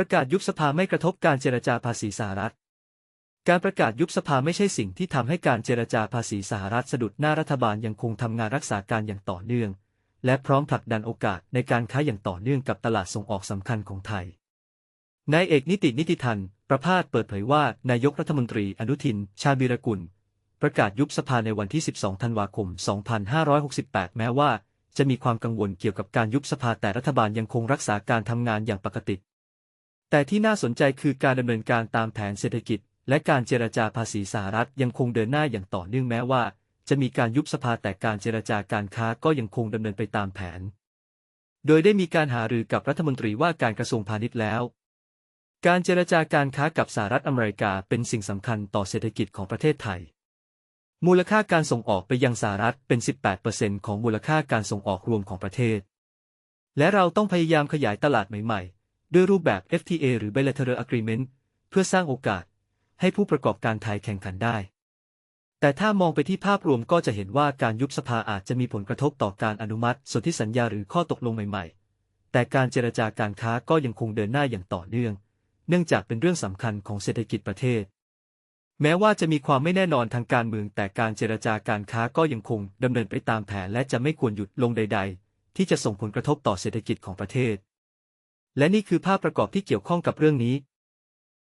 ประกาศยุบสภาไม่กระทบการเจรจาภาษีสหรัฐ การประกาศยุบสภาไม่ใช่สิ่งที่ทำให้การเจรจาภาษีสหรัฐสะดุดหน้ารัฐบาลยังคงทำงานรักษาการอย่างต่อเนื่อง และพร้อมผลักดันโอกาสในการค้าอย่างต่อเนื่องกับตลาดส่งออกสำคัญของไทยนายเอกนิตินิติทัน ประพาสเปิดเผยว่านายกรัฐมนตรีอนุทิน ชาญวีรกุล ประกาศยุบสภาในวันที่ 12 ธันวาคม 2568 แม้ว่าจะมีความกังวลเกี่ยวกับการยุบสภาแต่รัฐบาลยังคงรักษาการทำงานอย่างปกติ แต่ที่น่าสนใจคือการดำเนินการตามแผนเศรษฐกิจ และการเจรจาภาษีสหรัฐยังคงเดินหน้าอย่างต่อเนื่องแม้ว่า จะมีการยุบสภาแต่การเจรจาการค้าก็ยังคงดำเนินไปตามแผน โดยได้มีการหารือกับรัฐมนตรีว่าการกระทรวงพาณิชย์แล้ว การเจรจาการค้ากับสหรัฐอเมริกาเป็นสิ่งสำคัญต่อเศรษฐกิจของประเทศไทย มูลค่าการส่งออกไปยังสหรัฐเป็น 18%ของมูลค่าการส่งออกรวมของประเทศ และเราต้องพยายามขยายตลาดใหม่ๆ ด้วยรูปแบบ FTA หรือ Bilateral Agreement เพื่อสร้างโอกาส ให้ผู้ประกอบการไทยแข่งขันได้ แต่ถ้ามองไปที่ภาพรวมก็จะเห็นว่าการยุบสภาอาจจะมีผลกระทบต่อการอนุมัติสนธิสัญญาหรือข้อตกลงใหม่ ๆ แต่การเจรจาการค้าก็ยังคงเดินหน้าอย่างต่อเนื่อง เนื่องจากเป็นเรื่องสำคัญของเศรษฐกิจประเทศ แม้ว่าจะมีความไม่แน่นอนทางการเมือง แต่การเจรจาการค้าก็ยังคงดำเนินไปตามแผนและจะไม่ควรหยุดลงใด ๆ ที่จะส่งผลกระทบต่อเศรษฐกิจของประเทศ และนี่คือภาพประกอบที่เกี่ยวข้องกับเรื่องนี้